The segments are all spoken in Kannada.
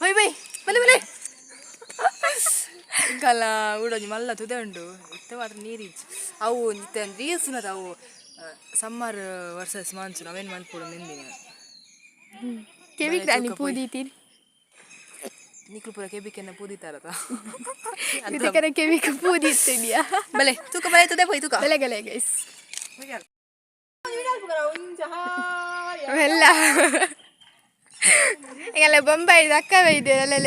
ಬೈ ಬೈ ಬಲೆ ಬಲೆ ಇಂಕಲ್ಲ ಉಡೋಜಿ ಮಲ್ಲ ತುದೆ ಉಂಡು. ಇತ್ತ. ಮಾತ್ರ ನೀರೀಚ್ ಅವು ಇತ್ತ ರೀಸುನದ ಅವು ಸಮ್ಮರ್ ವರ್ಸಸ್ ಮಾನ್ಸೂನ್ ಅವೇನು ಮನ್ಪುಡು ನಿಂದಿನ? ಕೆವಿಗ್ ರಾಣಿ ಪೂದೀತೀರಿ? ನಿಕ್ಲು ಪೂರ ಕೆಬಿಕೆನ ಪೂದಿತಾರದ ಇದಕ್ಕರ ಕೆಬಿಕ ಪೂದಿತ್ತಿದ್ಯಾ ಬಲೆ ತೂಕ ಬಲೆ ತುದೆ ಬೈ ತೂಕ. ಬಲೆ ಗಲೆ ಗೈಸ್ ಎಲ್ಲ ಈಗೆಲ್ಲ ಬೊಂಬೈದ ಅಕ್ಕ ಇದೆ ಅಲ್ಲೆಲ್ಲ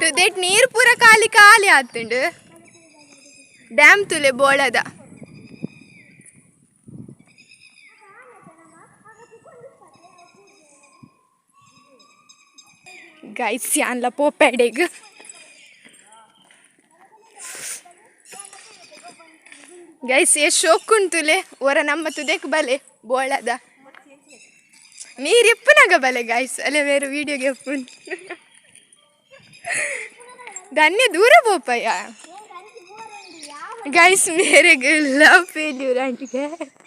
ಟು ದೇಟ್ ನೀರು ಪೂರ ಖಾಲಿ ಖಾಲಿ ಆತುಂಡು. ಡ್ಯಾಮ್ ತುಲೆ ಬೋಳದ. ಗೈಸ್ ಯಾನ್ಲ ಪೋಪೆಡೆಗ್ ಗೈಸ್ ಎಷ್ಟು ಶೋಕುಂಟುಲೆ ಒರ ನಮ್ಮ ತುದೆಕ್ ಬಲೆ ಬೋಳದ. ನೀರು ಎಪ್ಪನಾಗ ಬಲೆ ಗೈಸ್ ಅಲ್ಲೇ ಬೇರೆ ವೀಡಿಯೋಗೆ ಎಪ್ಪುನ್ ಧನ್ಯ ದೂರ ಪೋಪಯ್ಯ ಗೈಸ್ ಮೇರೆ ಲವ್ ಫೇಲ್ಯೂರ್ ಆಂಟಿಗೆ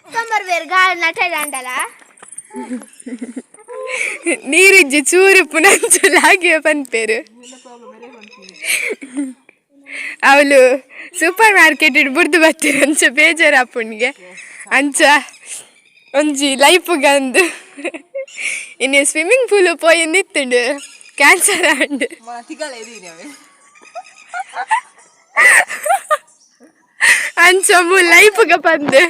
ಕಂಬರ್ ಬೇರೆ ಗಾಳಿ ನಟಡಂಡಲ ನೀರಿಜ್ಜಿ ಚೂರು ಪುನಂಚಲಾಗಿ ಪನ್ಪೇರು ಅವಳು ಸೂಪರ್ ಮಾರ್ಕೆಟ್ ಇಡ್ಬಿಡ್ದು ಬರ್ತೀರ ಅಂಚ ಬೇಜಾರು ಅಪ್ಪನಿಗೆ ಅಂಚ ಒಂಜಿ ಲೈಫ್ಗೆ ಅಂದು ಇನ್ನು ಸ್ವಿಮ್ಮಿಂಗ್ ಪೂಲ್ ಪೋಯಿ ನಿತ್ತುಂಡು. ಕ್ಯಾನ್ಸರ್ ಆಂಡು. ಅಂಚ ಮೂ ಲೈಫ್ಗೆ ಬಂದು.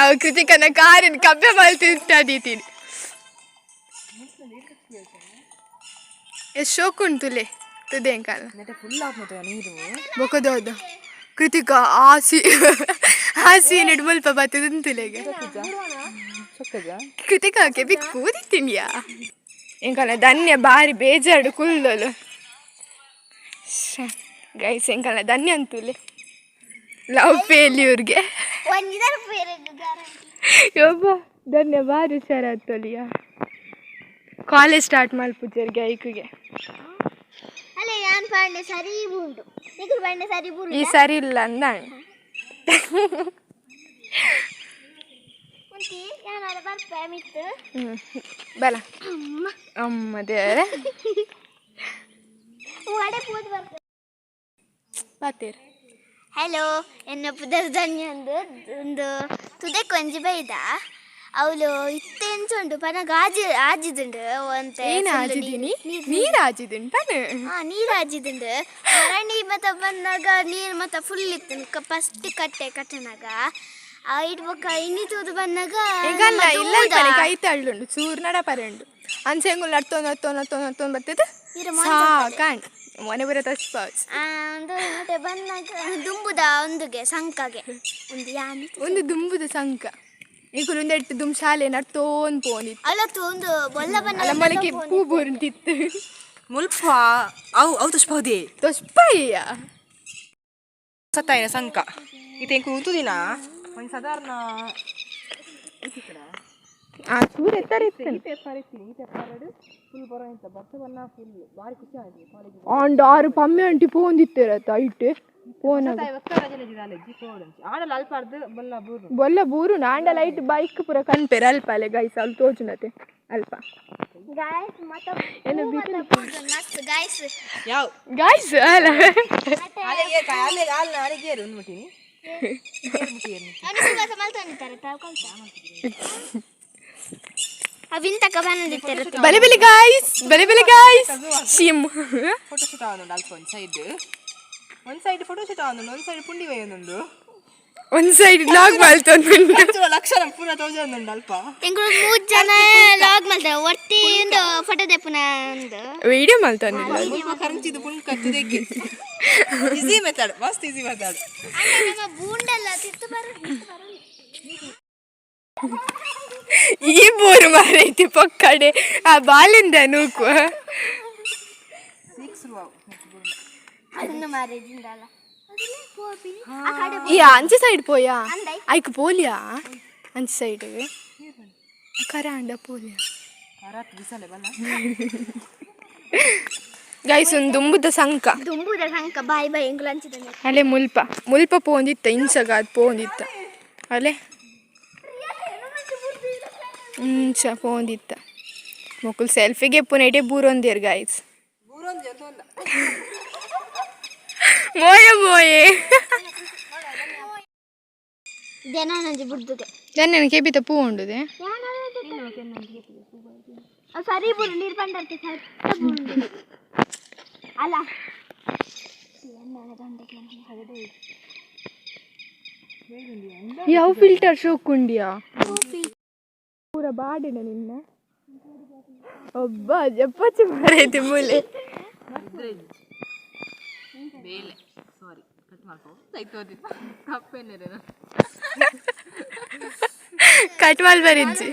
ಅವು ಕೃತಿಕನ ಕಾರಿನ ಕಬ್ಬೆ ಮಲ್ತಿರ್ತಾದೀತೀನಿ ಎಷ್ಟು ಶೋಕ್ ಕಾಲ ನೆಟ್ಟೆ ಫುಲ್ ಆಗ್ಮತ್ತ ನೀರು. ಬೊಕದೋದು ಕೃತಿಕ ಆಸಿ ಆಸಿ ನೆಡ್ ಮುಲ್ಪ ಬತ್ತದಂತುಲೆಗೆ ಕೃತಿಕಾಕೆ ಬಿಕ್ ಕೂದಿತ್ತೀನಿಯಾ ಎಂಕಲ ಧನ್ಯ ಬಾರಿ ಬೇಜಾಡು ಕುಲ್ಲಲು ಗೈಸ್ ಎಂಕಲ ಧನ್ಯ ಅಂತುಲೆ. ಲವ್ ಫೇಲ್ಯೂರ್ಗೆ ಯೋಬ ಬೇರೆ ಗ್ಯಾರಂಟಿ ಯೊಬ್ಬ ಧನ್ಯ ಬಾರಿ ಹುಷಾರ ಆಗ್ತಲಿಯ ಕಾಲೇಜ್ ಸ್ಟಾರ್ಟ್ ಮಲ್ಪುಜರ್ಗೆ ಐಕಿಗೆ. ಅಲ್ಲೇ ಯಾನ್ ಪಾಂಡೆ ಸರಿ ಉಂಟು. ನಿಗುರು ಪಾಂಡೆ ಸರಿ ಬುಲ್ ಈ ಸರಿ ಇಲ್ಲ ಅಂದ ಬಲ ಅಮ್ಮ. ದೇವರೇ ಬತ್ತೀರ ಹಲೋ ಎನ್ನ ಪುದರ್ ಧನ್ಯಂದು ಒಂದು ತುದೆ ಕೊಂಜಿ ಬೈದ? ಅವಳು ಇತ್ತೆಂಚುಂಡು ಪನಗ ಆಜಿ ಆಜಿದುಂಡು ಅಂತ ಏನು ಆಜಿದ್ದೀನಿ ನೀರು ಪನ. ಹಾ ನೀರು ಆಜಿದುಂಡು ಮರಣಿ ಮತ್ತ ಬಂದಾಗ ನೀರು ಮತ್ತ ಫುಲ್ ಇತ್ತು ಫಸ್ಟ್ ಕಟ್ಟೆ ಕಟ್ಟನಾಗ ಆ ಇಡ್ಬೇಕ ಇನ್ನಿತುದು ಬಂದಾಗ ಈಗಲ್ಲ ನಮ್ಮ ಇಲ್ಲ ಕೈ ತಳ್ಳುಂಡು ಚೂರು ನಡ ಪರೆಂಡು ಅಂಚೆಂಗುಲ್ ನಡ್ತೊಂದು ಹತ್ತೊಂದು ಹತ್ತೊಂದು ಹತ್ತೊಂದು ಬರ್ತದೆ? ಸಾಕಾಂಡ್ ಮೊನೆ ಬರೋ ತಚ್ಪಾವ್ಸ್ ಮತ್ತೆ ಬಂದಾಗ ದುಂಬುದ ಒಂದುಗೆ ಸಂಕಗೆ. ಒಂದು ಯಾನಿ ಒಂದು ದುಂಬುದ ಸಂಕ. ಈಗ ಎಟ್ಟು ದುಮ್ ಶಾಲೆ ನಡ್ತೋನ್ ಪೋನಿತ್ತು. ಅಲ್ಲ ತೋಂದು ಬೊಲ್ಲ ಬಣ್ಣ ಅಲ್ಲ ಮೊಳಕೆ ಪೂ ಬೋರ್ತಿತ್ತು ಮುಲ್ಪ ಅವು ಅವು ತುಷ್ಪೌದಿ ತೊಸ್ಪಾಯ್ಯ ಸತ್ತಾಯಿನ ಸಂಕ. ಇದು ಕೂತು ಉಂತುದಿನ ಒಂದು ಸಾಧಾರಣ ಆ ಚೂರು ಎತ್ತಾರೆ ಇತ್ತು. ಪೇಪರ್ ಇತ್ತೀನಿ ಈ ಪೇಪರ್ ಫುಲ್ ಬರೋ ಅಂತ ಬರ್ತ ಬನ್ನ ಫುಲ್ ಭಾರಿ ಖುಷಿ ಆಗಿದೆ ಕಾಲೇಜ್ ಆಂಡ್ ಆರು ಪಮ್ಮೆ ಅಂಟಿ ಪೋಂದಿತ್ತಿರತ್ತ ಐಟ್ ಪೋನಾಗ ಆಡಲ್ಲ ಅಲ್ಪ ಅರ್ಧ ಬಲ್ಲ ಬೂರು. ಬೊಲ್ಲ ಬೂರು ನಾಂಡ ಲೈಟ್ ಬೈಕ್ ಪೂರ ಕನ್ಪೆರ್ ಅಲ್ಪ ಅಲೆ ಗೈಸ್ ಅಲ್ಲಿ ತೋಚುನತೆ ಅಲ್ಪ. ಗಾಯಸ್ ಮತ್ತ ಏನು ಬಿಸಿಲು ಮಸ್ತ್ ಗಾಯಸ್ ಯಾವ? ಗಾಯ್ಸ್ ಅಲ್ಲ. ಅಲ್ಲಿಗೆ ಅಲ್ಲಿಗೆ ಅಲ್ಲಿ ಅಲ್ಲಿಗೆ ಒಂದು ಮುಟ್ಟಿನಿ. ಅನುಸಿಗಾಸ ಮಲ್ತೊಂಡಿದ್ದಾರೆ ತಾವ್ಕೊಂತ ಅವಿಂತಕ ಬಂದಿದ್ದಾರೆ ಬಲೆ ಬಲೆ ಗಾಯ್ಸ್ ಬಲೆ ಬಲೆ ಗಾಯ್ಸ್ ಶಿಮ್. ಫೋಟೋ ಶೂಟ್ ಆಗೋದು ಅಲ್ಪ ಒಂದು ಸೈಡ್ ಒಂದು ಸೈಡ್ ಫೋಟೋ ಶೂಟ್ ಆಗೋದು ಒಂದು ಸೈಡ್ ಪುಂಡಿ ಒಯ್ಯೊಂದು ಒಂದು ಸೈಡ್ ಲಾಗ್ ಮಾಡ್ತೊಂದು ಲಕ್ಷಣ ಪೂರ ತೋಜೊಂದುಂಡು ಅಲ್ಪ ಎಂಕುಲು ಮೂರು ಜನ ಲಾಗ್ ಮಾಡ್ತಾರೆ ಒಟ್ಟಿ ಒಂದು ಫೋಟೋ ತೆಪ್ಪುನ ಒಂದು ವಿಡಿಯೋ ಮಾಡ್ತೊಂದಿಲ್ಲ ಮುಲ್ಪ ಕರಂಚಿದ್ದು ಪುಂಡ್ ಕತ್ತಿದಕ್ಕೆ ಈಸಿ ಮೆಥಡ್ ಮಸ್ತ್ ಈಸಿ ಮೆಥಡ್ ಬೂಂಡೆಲ್ಲ ತಿತ್ತು ಬರು ಈ ಬೋರು ಮಾರೈತಿ ಪಕ್ಕಡೆ. ಆ ಬಾಲಿಂದ ನೂಕು ಅಂದೈ. ಐಕ್ ಪೋಲಿಯಾ? ಅಂಚೆ ಸೈಡ್ ಕರ ಅಂಡ ಪೋಲಿಯಾ? ರಾತ್ ಬಿಸಲೆ ಬಲ್ಲ ಗೈಸ್ ಒಂದು ದುಂಬುದ ಸಂಕ. ದುಂಬುದ ಸಂಕ. ಬಾಯ್ ಬಾಯ್. ಎಂಗ್ಲು ಅಲೆ ಮುಲ್ಪ. ಮುಲ್ಪ ಪೋಂದಿತ್ತ ಇಂಚಗ ಅದು ಪೋಂದಿತ್ತ. ಅಲೆ. ಇಂಚ ಪೋಂದಿತ್ತ. ಮಕ್ಕಳು ಸೆಲ್ಫಿಗೆ ಪುನೇಟೆ ಬೂರೊಂದಿರ್ ಗಾಯ್ಸ್ ಮೋಯ ಮೋಯೆ ಜನ ನಂಜಿ ಬಿಡ್ದುದೆ ಜನ ಕೆಬಿತ ಪೂ ಉಂಡುದೆ ಸರಿ ಬುಡು ನೀರು ಬಂಡಂತೆ ಅಲ್ಲ ಯಾವ ಫಿಲ್ಟರ್ ಶೋಕುಂಡಿಯಾ ಪೂರ ಬಾಡಿನ ನಿನ್ನ ಒಬ್ಬ ಜಪ್ಪಚ್ಚಿ ಮರೈತಿ ಮೂಲೆ ಬೇಲೆ ಸಾರಿ ಕಟ್ ಮಾಡ್ಕೊ. ತೈತೋದಿಲ್ಲ ಕಪ್ಪೇನಿರ ಕಟ್ ಬರಿಜ್ಜಿ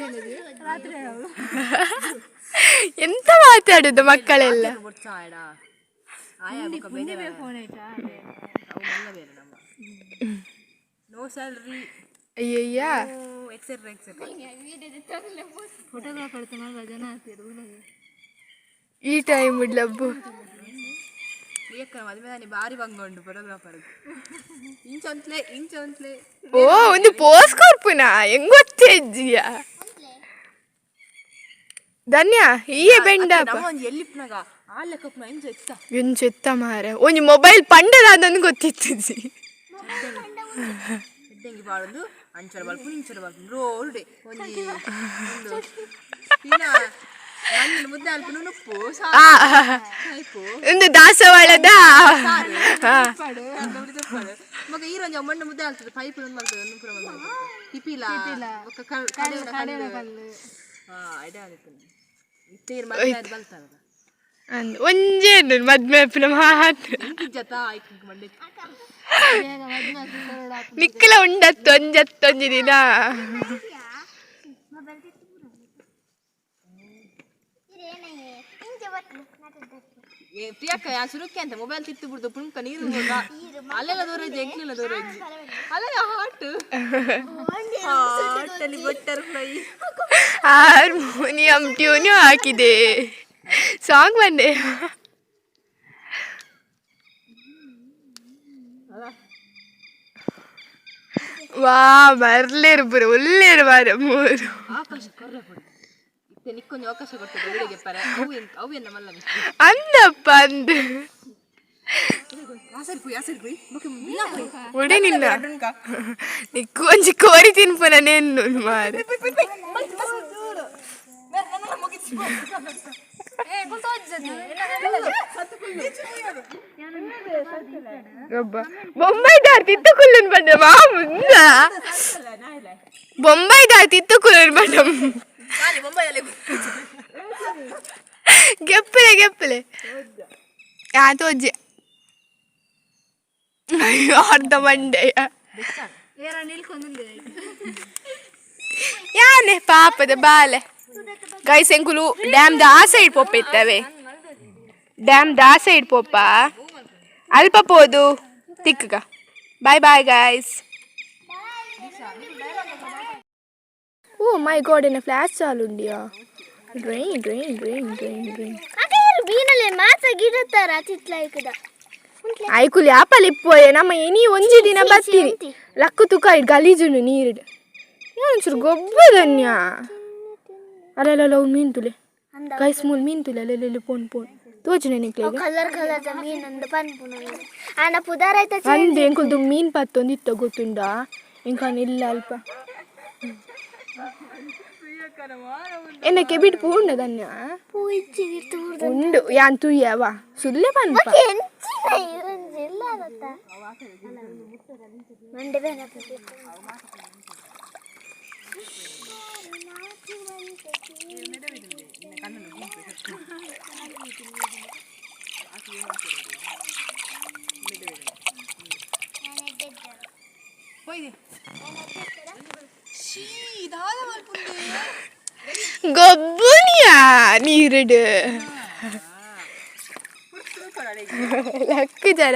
ಎಂತ ಮಾತಾಡುದು ಮಕ್ಕಳೆಲ್ಲ? ನೋ ಸ್ಯಾಲ್ರಿ ಅಯ್ಯಯ್ಯ. ಎಕ್ಸೆಟ್ರಾ ಎಕ್ಸೆಟ್ರಾ ಫೋಟೋಗ್ರಾಫರ್ ಜನ ಆಗ್ತಿರು ಈ ಟೈಮ್ ಲಬ್ಬು. ಏಕ ಮದುವೆ ನಾನು ಭಾರಿ ಬಂಗೊಂಡು ಫೋಟೋಗ್ರಾಫರ್ ಇಂಚೊಂತ್ಲೆ ಇಂಚೊಂತ್ಲೆ ಓ ಒಂದು ಪೋಸ್ ಕೊರ್ಪುನ ಹೆಂಗ್ ಗೊತ್ತೇಜ್ಜಿಯ ಧನ್ಯ ಈಯೆ ಬೆಂಡ ನಮ್ಮ ಒಂದು ಎಲ್ಲಿಪ್ನಾಗ ಆ ಲೆಕ್ಕಪ್ನ ಇಂಚ ಎತ್ತ ಎಂಚೆತ್ತ ಮಾರ? ಒಂಜಿ ಮೊಬೈಲ್ ಪಂಡದಾದಂದು ಗೊತ್ತಿತ್ತು ಜಿ ಎಡ್ಡೆಂಗಿ ಬಾಳೊಂದು ಅಂಚರ ಬಲ್ಪು ಇಂಚರ ಬಲ್ಪು ರೋಲ್ಡೆ ಒಂದು ಒಂದು ದಾಸವಾಳದ ಮಗ ಈ ರಂಜ ಮಣ್ಣು ಮುದ್ದೆ ಆಗ್ತದೆ. ಪೈಪ್ ಒಂದು ಮಾಡ್ತದೆ ಒಂದು ಪುರ ಒಂದು ಮದ್ಮೆ ಅಪ್ಪನ ಮಾತು ನಿಕ್ಕಲ ಉಂಡತ್ತು ಒಂಜತ್ತೊಂಜಿ ದಿನ. ಏ ಪ್ರಿಯಕ್ಕ ಯಾ ಸುರುಕ್ಕೆ ಅಂತ ಮೊಬೈಲ್ ತಿತ್ತು ಬಿಡ್ದು ಪುಣ್ಕ ನೀರು ಅಲ್ಲೆಲ್ಲ ದೂರ ಇಜ್ಜಿ ಎಂಕ್ಲೆಲ್ಲ ದೂರ ಇಜ್ಜಿ ಅಲ್ಲ ಹಾಟ್ ಹಾಟ್ ಅಲ್ಲಿ ಬಟರ್ ಫ್ರೈ ಹಾರ್ಮೋನಿಯಂ ಟ್ಯೂನು ಹಾಕಿದೆ. ಸಾಂಗ್ ಬಂದೆ. ವಾ ಬರ್ಲಿರ್ಬರು ಒಳ್ಳೆ ಇರ್ಬಾರ ಬಾರ ಮೂರು. ಆಕಾಶ ಕೊರ್ರೆ ಪುಡಿ ಇತ್ತೆ ನಿಕ್ಕೊಂದು ಅವಕಾಶ ಕೊಟ್ಟದ್ದು ಬೆಳಿಗ್ಗೆ ಪರ ಅವು ಎಂತ ಅವು ಎನ್ನ ಮಲ್ಲ ಮಿಸ್ತಿ ಅಂದಪ್ಪ ಅಂದ ಯಾಸರಿ ಪುಯ್ ಯಾಸರಿ ಪುಯ್ ಮುಖೆ ಒಡೆ ನಿನ್ನ ನಿಕ್ಕು ಒಂಜಿ ಕೋರಿ ತಿನ್ಪುನ ನೆನ್ನು ಮಾರ ಒಬ್ಬ ಬೊಂಬೈ ನಾನು ಮುಂಬೈಯಲ್ಲಿ ಗೆಪ್ಪಲೆ ಗೆಪ್ಪಲೆ. ಯಾ ತೋಜೆ. ಅಯ್ಯೋ ಅರ್ಧ ಮಂಡೆಯ ಯಾನೆ ಪಾಪದ ಬಾಲೆ. ಗೈಸೆಂಕುಲು ಡ್ಯಾಮ್ ದ ಆ ಸೈಡ್ ಪೊಪ್ಪ ಇತ್ತವೆ ಡ್ಯಾಮ್ ದ ಆ ಸೈಡ್ ಪೊಪ್ಪ? ಅಲ್ಪ ಪೋದು ತಿಕ್ಕಗ. Bye bye guys oh my god ಏನ ಫ್ಲಾಶ್ ಚಾಲು ಉಂಡಿಯಾ drain drain drain drain drain ಅದೇ ಬೀನಲೆ ಮಾತ ಗಿಡತ್ತಾರ ತಿತ್ಲ ಇಕ್ಕದ ಐಕುಲಿ ಆಪಲ್ ಇಪ್ಪೋಯೆ ನಮ್ಮ ಎನಿ ಒಂಜಿ ದಿನ ಬರ್ತೀರಿ ಲಕ್ಕು ತುಕ ಇಡ್ ಗಲೀಜುಂಡು ನೀರಿಡ್ ಒಂಚೂರು ಗೊಬ್ಬರನ್ಯ ಅಲ್ಲಲ್ಲ ಅವು ಮೀನ್ ತುಲೆ ಗೈಸ್ ಮೂಲ್ ಮೀನ್ ತುಲೆ ಅಲ್ಲೆಲ್ಲ ಪೋನ್ ಪೋನ್ ತೋಜು ನೆನಕ್ಲೆಗ ಕಲರ್ ಕಲರ್ ಮೀನೊಂದು ಪನ್ಪುನ ಆಂಡ ಪುದಾರ ಆಯ್ತಾ ಅಂದೆ ಎಂಕುಲ್ದು ಮೀನ್ ಪತ್ತೊಂದು ಇತ್ತ ಗೊತ್ತುಂಡ ಇಂಕಾನ್ ಇಲ್ಲ ಅಲ್ಪ ಎನ್ನಕ್ಕೆ ಬಿಟ್ಟು ಪೂರ್ಣ ಧನ್ಯ ಪೂ ಇಚ್ಚಿ ಇರ್ತು ಉಂಡು ಯಾನ್ ತುಯ್ಯವ ಗೊಬ್ಬುನಿಯ നീരിട് ലക്ക് ജര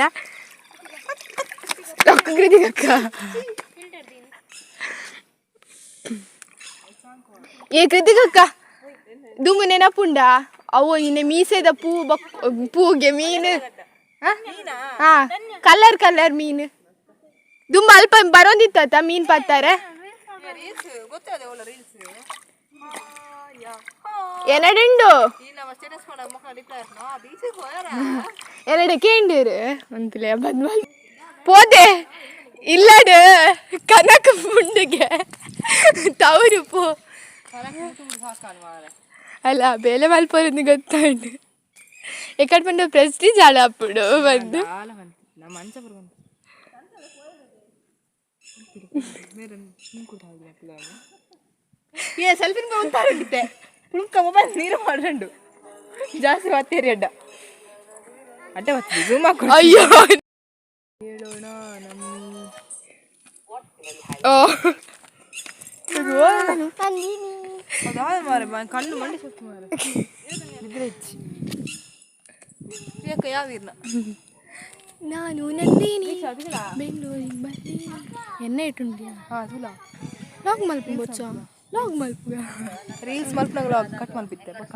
ലക്ക് കൃതി കക്ക ಏ ನೆನಪುಂಡ? ಅವು ಇನ್ನೆ ಮೀಸೆದ ಪೂ ಬಕ್, ಪೂಗೆ ಮೀನು. ಹಾ? ಕಲರ್ ಕಲರ್ ಮೀನು. ದುಂಬ ಅಲ್ಪ ಬರೋದಿತ್ತ ಮೀನ್ ಪಾತಾರೆ ఎనడిండు ఎనడకేండు అంతలే బద్మాల్ ಪೋದೆ ఇల్లాడు ಕನಕ ಮುಂಡಿಗೆ ತವರು ಪೋ. ಅಲ್ಲ ಬೇಲೆ ಮಲ್ಪೋರದ್ದು ಗೊತ್ತುಂಟು ಎಕ್ಕಡ್ ಬಂದು ಪ್ರೆಸ್ಟೀಜ್ ಆಡ ಅಪ್ಪಡು ಬಂದು. ಸೆಲ್ಫಿ ಕುಣ್ಕ ಮೊಬೈಲ್ ನೀರು ಮಾಡ್ರಂಡು ಜಾಸ್ತಿ ಒತ್ತೇರಿ ಅಡ್ಡ. ಅಡ್ಡ ಒತ್ತಿ ಜೂಮ್ ಅಯ್ಯೋ. ಹೇಳೋಣ ಓ. ಕಣ್ಣು ಮಂಡಿ ಸುತ್ತು ಮಾರ. ಇದ್ರೆ ಹೆಚ್ಚಿ ಯಾಕೆ ಯಾವ ಇರ್ನ ನಾನು ನಂದಿನಿ. ಬೆಂಗಳೂರಿಗೆ ಬರ್ತೀನಿ. ಎಣ್ಣೆ ಇಟ್ಟುಂಟಿಯಾ ಹಾ ತುಲಾ. ನಾಲ್ಕು ಮಲ್ಪಿ ಲಾಗ್ ಮಲ್ಪು ರೀಲ್ಸ್ ಮಲ್ಪನಾಗ ಕಟ್ ಮಲ್ಪಿತ್ತೆ ಪಕ್ಕ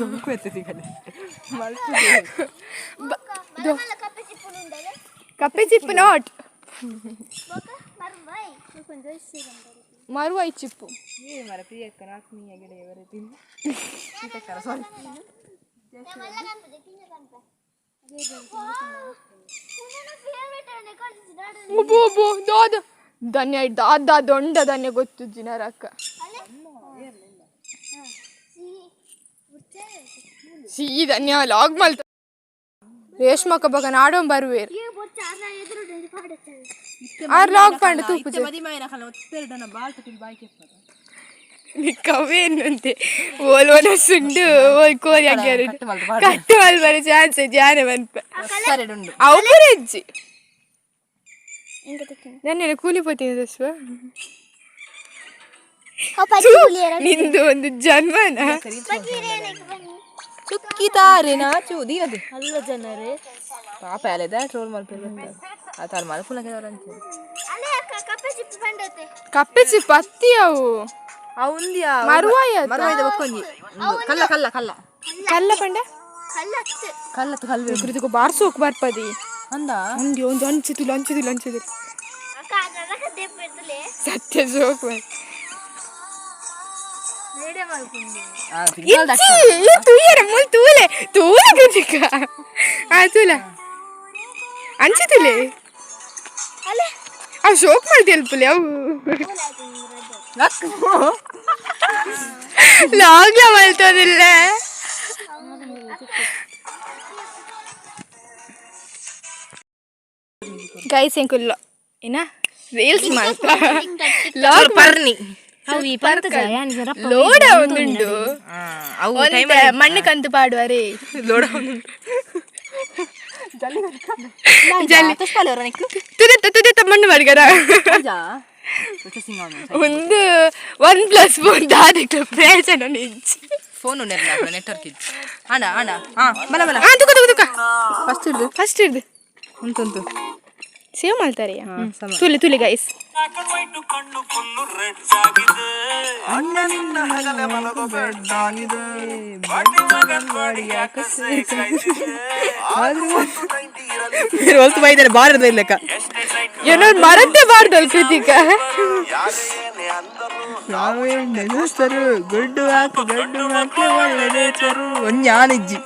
ದುಂಕು ಎತ್ತತಿ ಕಡೆ ಮಲ್ಪು ಕಪ್ಪೆ ಚಿಪ್ಪು ನಾಟ್ ಮರುವ ಈ ಚಿಪ್ಪು. ಏ ಮರ ಪ್ರಿಯಕ್ಕ ನಾಲ್ಕು ಮೀ ಗಿಡ ಇವರೇ ಸಾರಿ ಒಬ್ಬು ಒಬ್ಬು ದೋದ ಧನ್ಯ ದಾದ ದೊಂಡ ಧನ್ಯ ಗೊತ್ತು ಜಿನರಕ್ಕ. ಸಿಹಿ ಧನ್ಯ ಲಾಗ್ ಮಲ್ತ ರೇಷ್ಮಕ್ಕ ಬಗ ನಾಡೋಂ ಬರುವೇರು. ಆರ್ ಲಾಗ್ ಪಂಡ ತೂಪು ಮದಿ ಮಾಯಿನ ಕಲ ಒತ್ತೆರಡನ ಬಾಲ್ ತಟಿ ಬಾಯ್ ಕೆಪ್ಪದ ಕವೇನಂತೆ ಓಲ್ ಓಲ ಸುಂಡು ಓಲ್ ಕೋರಿ ಹಾಕ್ಯಾರ ಕಟ್ಟು ಮಲ್ ಬರ ಚಾನ್ಸ್ ಜಾನೆ ಬಂತ ಅವು ಬರಜ್ಜಿ ನನ್ನ ಕೂಲಿ ಪೋತೀನಿ ದಸ್ವ ನಿಂದು ಒಂದು ಜನ್ಮನ. ಚುಕ್ಕಿತಾರೆ ನಾಚು ದೀನದು ಅಲ್ಲ ಜನರೇ. ಪಾಪ ಅಲ್ಲದ ಟ್ರೋಲ್ ಮಾಡ್ತಿರ್ಬೇಕು ಆ ಮಲ್ಪುನಕ್ಕೆ ಅಂತ ಕಪ್ಪೆ ಚಿಪ್ಪು ಅತ್ತಿ ಅವು. ಅವಂದಿ ಮರುವಾಯ ಮರುವಾಯ್ದ ಬಕ್ಕೊಂಜಿ ಕಲ್ಲ ಕಲ್ಲ ಕಲ್ಲ. ಕಲ್ಲ ಪಂಡ? ಕಲ್ಲತ್ತು ಕಲ್ವೆ ಕುರಿತು ಬಾರ್ಸೋಕ್ ಬರ್ಪದಿ. ಅಂದ? ಹಂಗೆ ಒಂದು ಅಂಚಿತು ಅಂಚಿತು ಅಂಚಿತು ಸತ್ಯ ಜೋಕ್ ಇಚ್ಚಿ ಈ ತೂಯರ ಮುಲ್ ತೂಲೆ ತೂಲೆ ಕೃತಿಕ ಆ ತೂಲ. ಅಂಚಿತುಲೆ ಅವು ಶೋಕ್ ಮಾಡ್ತಿ ಅಲ್ಪಲೆ ಅವು ಲಾಗ್ಲ ಮಲ್ತೋದಿಲ್ಲ. ಗೈಸ್ ಎಂಕುಲ್ಲ ಏನ ರೀಲ್ಸ್ ಮಾಡ್ತಾ ಲಾಗ್ ಪರ್ನಿ ಲೋಡ ಒಂದುಂಡು ಮಣ್ಣು ಕಂತು ಪಾಡುವರೆ ಲೋಡ ಜಲ್ಲಿ ತುದಿತ್ತ ತುದಿತ್ತ ಮಣ್ಣು ಮಾಡ್ಗರ ಒಂದು ಒನ್ ಪ್ಲಸ್ ಫೋನ್ ದಾದಿಟ್ಟು ಪ್ರಯೋಜನ ನಿಜ ಫೋನ್ ನೆಟ್ವರ್ಕ್ ಇದ್ದು ಅಣ್ಣ ಅಣ್ಣ ಹಾ ಬಲ ಬಲ ಹಾ ತುಕ ತುಕ ತುಕ ಫಸ್ಟ್ ಹಿಡ್ದು ಫಸ್ಟ್ ಇರ್ದು ಉಂಟು ಉಂಟು ಸೇವ್ ಮಾಡ್ತಾರೆ. ತುಲಿ ತುಲಿ ಗೈಸ್ ಹೊಲ್ತು ಬೈದಾರೆ ಬಾರದ ಬೈಲಕ್ಕ ಏನೋ ಮರತ್ತೆ ಬಾರ್ದಲ್ ಕೃತಿಕ ಹೆಸರು ಗುಡ್ಡು ಹಾಕು ಗಡ್ಡು ಹಾಕಿ ಒಳ್ಳೆ ಹೆಸರು ಒಂದು ಯಾನಿಜ್ಜಿ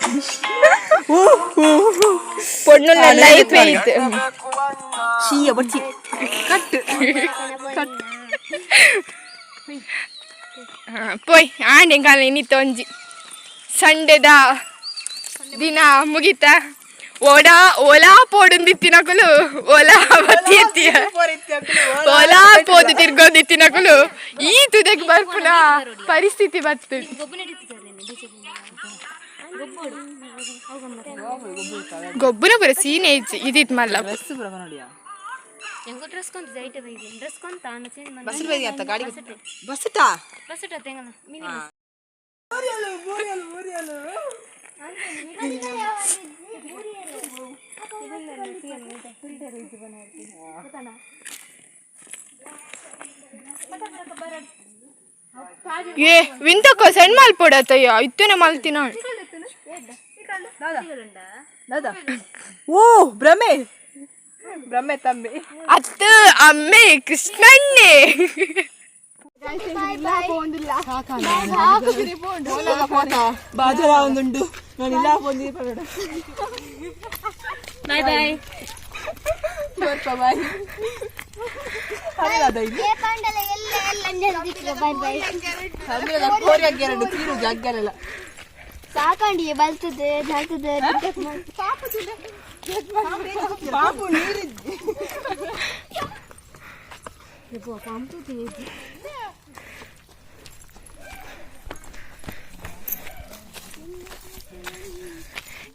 ಪೊಣ್ಣು ಲೈಫ್ ಐತೆ ಶೀಯ ಬಚ್ಚಿ ಕಟ್ಟು ಹಾ, ಪೋಯ್ ಆಂಡೆ ಕಾಲ ಇನ್ನಿತ್ತು ಒಂಜಿ ಸಂಡೆದ ದಿನ ಮುಗಿತ ಓಡಾ ಓಲಾ ಪೋಡುಂದಿತ್ತಿನಕುಲು ಓಲಾ ಬತ್ತಿ ಎತ್ತಿಯ ಓಲಾ ಪೋದು ತಿರ್ಗೋದಿತ್ತಿನಕುಲು ಈ ತುದಕ್ ಬರ್ಪುನ ಪರಿಸ್ಥಿತಿ ಬತ್ತು ಗೊಬ್ಬರ ಬರ ಸೀನ್ ಐತಿ ಇದಿತ್ ಮಲ್ಲ. ಡ್ರೆಸ್ ಬರಕ ನೋಡಿಯಾ? ಹೆಂಗೋ ಡ್ರೆಸ್ ಕೊಂತ ಜೈಟ್ ಬೈದಿ ಡ್ರೆಸ್ ಕೊಂತ ಚೇಂಜ್ ಮಾಡಿ. ಬಸ್ ಅಂತ ಗಾಡಿ ಬಸ್ಟಾ ಬಸ್ ಇಟ್ಟ ತೆಂಗನ ಮಿನಿ ಏ ವಿಂತಕ್ಕ ಸಣ್ಣ ಮಲ್ಪೊಡತ್ತಯ್ಯ ಇತ್ತೇನೆ ಮಲ್ತಿನ ದಾದಾ. ಓ ಭ್ರಮೆ. ಭ್ರಮೆ ತಂಬಿ. ಅತ್ತ ಅಮ್ಮೆ ಕೃಷ್ಣಣ್ಣೆ. ಬಾಜರ ಒಂದುಂಡು ನಾನು ಇಲ್ಲ ಬಾಯ್ ಬಾಯ್ ಹರಿಯಾದ ಇಲ್ಲಿ ಪಂಡಲ ಎಲ್ಲ ಎಲ್ಲ ನೆಲ್ದಿಕ್ಕೆ ಬಾಯ್ ಬಾಯ್ ಹರಿಯಾದ ಕೋರಿ ಅಗ್ಗೆರಡು ತೀರು ಅಗ್ಗೆರಲ್ಲ ಸಾಕಂಡಿಗೆ ಬಲ್ತದೆ ಜಾಗ್ತದೆ ಪಾಪು ನೀರಿದ್ದು